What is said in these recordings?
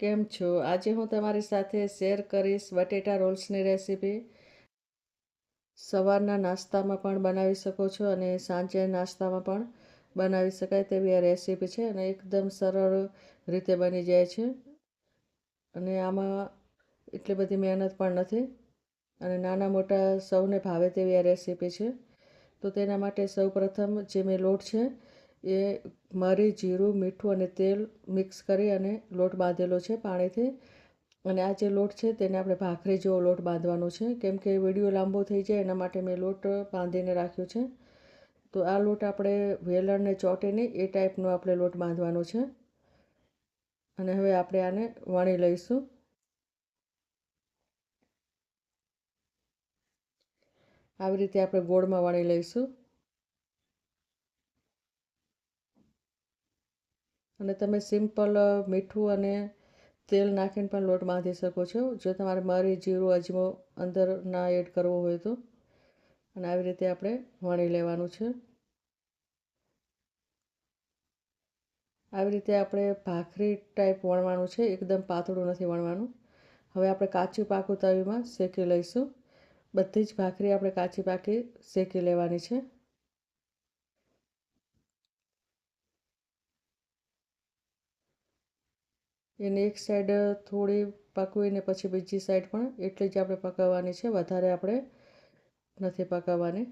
કેમ છો? આજે હું તમારી સાથે શેર કરીશ બટેટા રોલ્સની રેસીપી. સવારના નાસ્તામાં પણ બનાવી શકો છો અને સાંજે નાસ્તામાં પણ બનાવી શકાય તેવી આ રેસીપી છે અને એકદમ સરળ રીતે બની જાય છે. અને આમાં એટલી બધી મહેનત પણ નથી અને નાના મોટા સૌને ભાવે તેવી આ રેસીપી છે. તો તેના માટે સૌપ્રથમ જે મેં લોટ છે એ મરી, જીરું, મીઠું અને તેલ મિક્સ કરી અને લોટ બાંધેલો છે પાણીથી. અને આ જે લોટ છે તેને આપણે ભાખરી જેવો લોટ બાંધવાનો છે. કેમ કે વીડિયો લાંબો થઈ જાય એના માટે મેં લોટ બાંધીને રાખ્યો છે. તો આ લોટ આપણે વેલણને ચોટે નહીં એ ટાઈપનો આપણે લોટ બાંધવાનો છે. અને હવે આપણે આને વણી લઈશું. આવી રીતે આપણે ગોળમાં વણી લઈશું. અને તમે સિમ્પલ, મીઠું અને તેલ નાખીને પણ લોટ બાંધી શકો છો. જો તમારે મરી જીરું અજમો અંદર ના એડ કરવો હોય તો. અને આવી રીતે આપણે વણી લેવાનું છે. આવી રીતે આપણે ભાખરી ટાઈપ વણવાનું છે. એકદમ પાતળું નથી વણવાનું. હવે આપણે કાચી પાકું તવીમાં શેકી લઈશું. બધી જ ભાખરી આપણે કાચી પાકી શેકી લેવાની છે. એની એક સાઈડ થોડી પકવીને પછી બીજી સાઈડ પણ એટલી જ આપણે પકાવવાની છે. વધારે આપણે નથી પકાવવાની.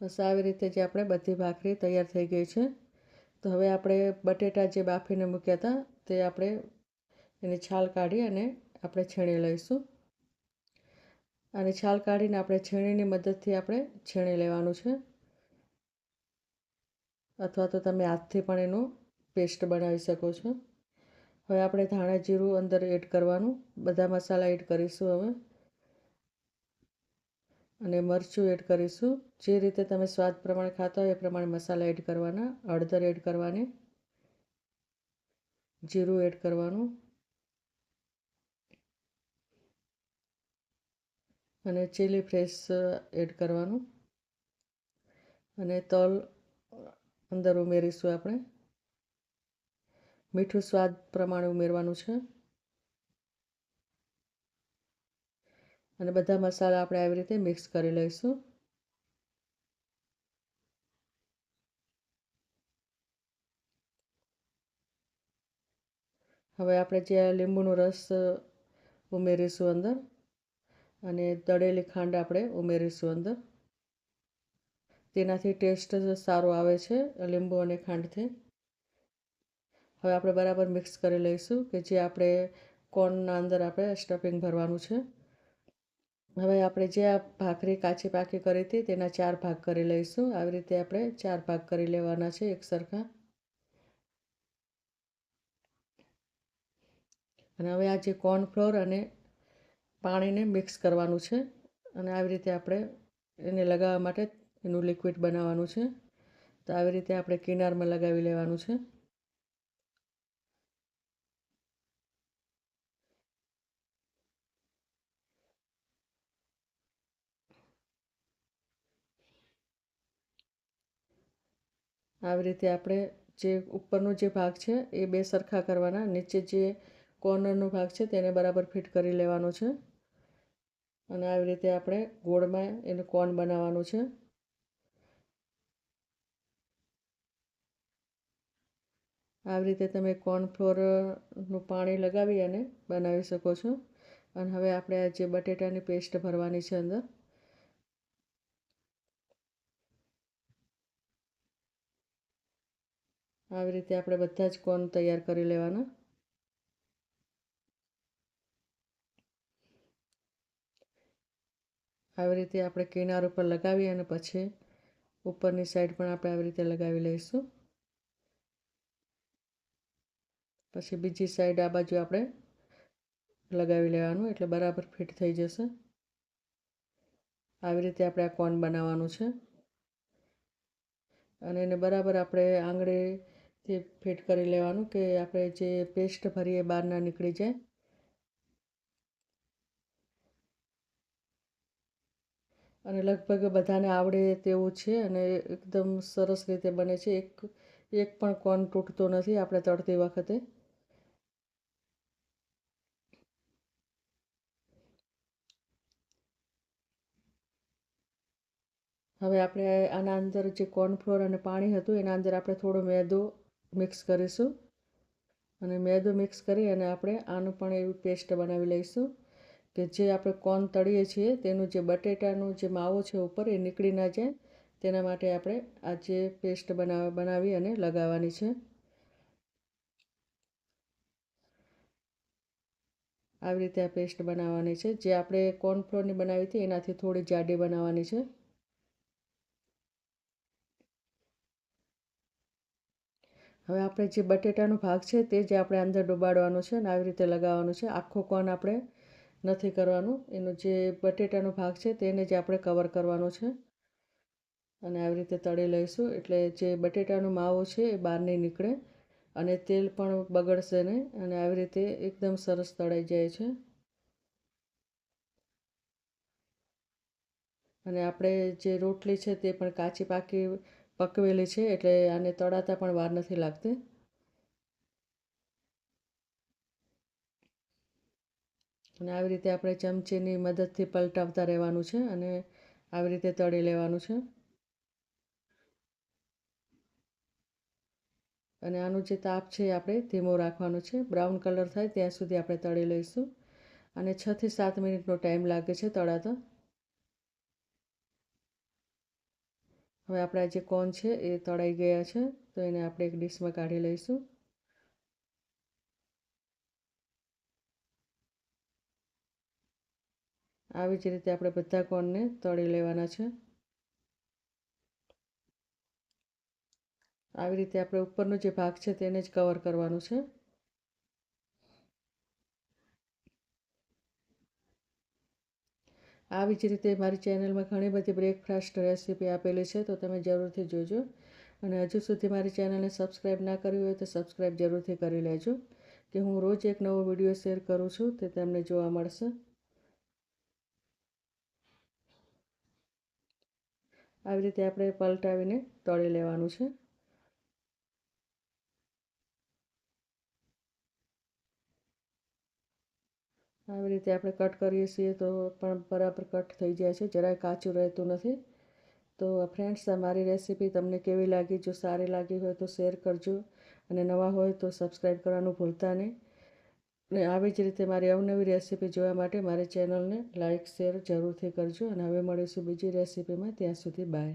બસ આવી રીતે જે આપણે બધી ભાખરી તૈયાર થઈ ગઈ છે. તો હવે આપણે બટેટા જે બાફીને મૂક્યા હતા તે આપણે એની છાલ કાઢી અને આપણે છીણી લઈશું. અને છાલ કાઢીને આપણે છીણીની મદદથી આપણે છીણી લેવાનું છે. અથવા તો તમે હાથથી પણ એનું પેસ્ટ બનાવી શકો છો. હવે આપણે ધાણા જીરું અંદર એડ કરવાનું. બધા મસાલા એડ કરીશું હવે. અને મરચું એડ કરીશું. જે રીતે તમે સ્વાદ પ્રમાણે ખાતા હોય એ પ્રમાણે મસાલા એડ કરવાના. હળદર એડ કરવાની. જીરું એડ કરવાનું. અને ચીલી ફ્રેશ એડ કરવાનું. અને તલ અંદર ઉમેરીશું આપણે. મીઠું સ્વાદ પ્રમાણે ઉમેરવાનું છે. અને બધા મસાલા આપણે આવી રીતે મિક્સ કરી લઈશું. હવે આપણે જે લીંબુનો રસ ઉમેરીશું અંદર. અને તળેલી ખાંડ આપણે ઉમેરીશું અંદર. તેનાથી ટેસ્ટ સારો આવે છે, લીંબુ અને ખાંડથી. હવે આપણે બરાબર મિક્સ કરી લઈશું કે જે આપણે કોર્નના અંદર આપણે સ્ટફિંગ ભરવાનું છે. હવે આપણે જે આ ભાખરી કાચી પાકી કરી હતી તેના ચાર ભાગ કરી લઈશું. આવી રીતે આપણે ચાર ભાગ કરી લેવાના છે એક સરખા. અને હવે આ જે કોર્નફ્લોર અને પાણીને મિક્સ કરવાનું છે અને આવી રીતે આપણે એને લગાવવા માટે એનું લિક્વિડ બનાવવાનું છે. તો આવી રીતે આપણે કિનારમાં લગાવી લેવાનું છે. આવી રીતે આપણે જે ઉપરનો જે ભાગ છે એ બે સરખા કરવાના, નીચે જે કોર્નરનો ભાગ છે તેને બરાબર ફિટ કરી લેવાનો છે. અને આવી રીતે આપણે ગોળમાં એનું કોર્ન બનાવવાનું છે. આવી રીતે તમે કોર્નફ્લોરનું પાણી લગાવી અને બનાવી શકો છો. અને હવે આપણે આ જે બટેટાની પેસ્ટ ભરવાની છે અંદર. આવી રીતે આપણે બધા જ કોર્ન તૈયાર કરી લેવાના. આવી રીતે આપણે કિનાર ઉપર લગાવી અને પછી ઉપરની સાઈડ પણ આપણે આવી રીતે લગાવી લઈશું. પછી બીજી સાઈડ આ બાજુ આપણે લગાવી લેવાનું, એટલે બરાબર ફિટ થઈ જશે. આવી રીતે આપણે આ કોન બનાવવાનું છે. અને એને બરાબર આપણે આંગળીથી ફિટ કરી લેવાનું કે આપણે જે પેસ્ટ ભરીએ બહાર ના નીકળી જાય. અને લગભગ બધાને આવડે તેવું છે અને એકદમ સરસ રીતે બને છે. એક એક પણ કોન તૂટતો નથી આપણે તળતી વખતે. હવે આપણે આના અંદર જે કોર્નફ્લોર અને પાણી હતું એના અંદર આપણે થોડો મેદો મિક્સ કરીશું. અને મેદો મિક્સ કરી અને આપણે આનું પણ એવી પેસ્ટ બનાવી લઈશું. કે જે આપણે કોર્ન તળીએ છીએ, તેનું જે બટેટાનો જે માવો છે ઉપર, એ નીકળી ના જાય. તેના માટે આપણે આ જે પેસ્ટ બનાવ, બનાવી અને લગાવવાની છે. આવી રીતે આ પેસ્ટ બનાવવાની છે. જે આપણે કોર્નફ્લોરની બનાવી હતી, એનાથી થોડી જાડી બનાવવાની છે. હવે આપણે જે બટેટાનો ભાગ છે, તે જે આપણે અંદર ડુબાડવાનો છે અને આવી રીતે લગાવવાનું છે. આખો કોન આપણે નથી કરવાનું. એનો જે બટેટાનો ભાગ છે તેને જ આપણે કવર કરવાનો છે. અને આવી રીતે તળી લઈશું. એટલે જે બટેટાનો માવો છે એ બહાર નહીં નીકળે અને તેલ પણ બગડશે નહીં અને આવી રીતે એકદમ સરસ તળાઈ જાય છે. અને આપણે જે રોટલી છે તે પણ કાચી પાકી પકવેલી છે એટલે આને તળાતા પણ વાર નથી લાગતી. અને આવી રીતે આપણે ચમચીની મદદથી પલટાવતા રહેવાનું છે અને આવી રીતે તળી લેવાનું છે. અને આનું જે તાપ છે એ આપણે ધીમો રાખવાનો છે. બ્રાઉન કલર થાય ત્યાં સુધી આપણે તળી લઈશું. અને છથી સાત મિનિટનો ટાઈમ લાગે છે તળાતા. હવે આપણા જે કોન છે એ તળાઈ ગયા છે, તો એને આપણે એક ડીશમાં કાઢી લઈશું. આવી જ રીતે આપણે બધા કોનને તળી લેવાના છે. આવી રીતે આપણે ઉપરનો જે ભાગ છે તેને જ કવર કરવાનો છે. આવી જ રીતે મારી ચેનલમાં ઘણી બધી બ્રેકફાસ્ટ રેસીપી આપેલી છે, તો તમે જરૂરથી જોજો. અને હજુ સુધી મારી ચેનલને સબસ્ક્રાઈબ ના કરી હોય તો સબસ્ક્રાઈબ જરૂરથી કરી લેજો, કે હું રોજ એક નવો વીડિયો શેર કરું છું, તે તમને જોવા મળશે. આવી રીતે આપણે પલટાવીને તળી લેવાનું છે. આવી રીતે આપણે કટ કરીએ છીએ તો પણ બરાબર કટ થઈ જાય છે, જરાય કાચું રહેતું નથી. તો ફ્રેન્ડ્સ મારી રેસીપી તમને કેવી લાગી? જો સારી લાગી હોય તો શેર કરજો અને નવા હોય તો સબસ્ક્રાઈબ કરવાનું ભૂલતા નહીં. ને આવી જ રીતે મારી અવનવી રેસીપી જોવા માટે મારી ચેનલને લાઇક શેર જરૂરથી કરજો અને હવે મળીશું બીજી રેસીપીમાં. ત્યાં સુધી બાય.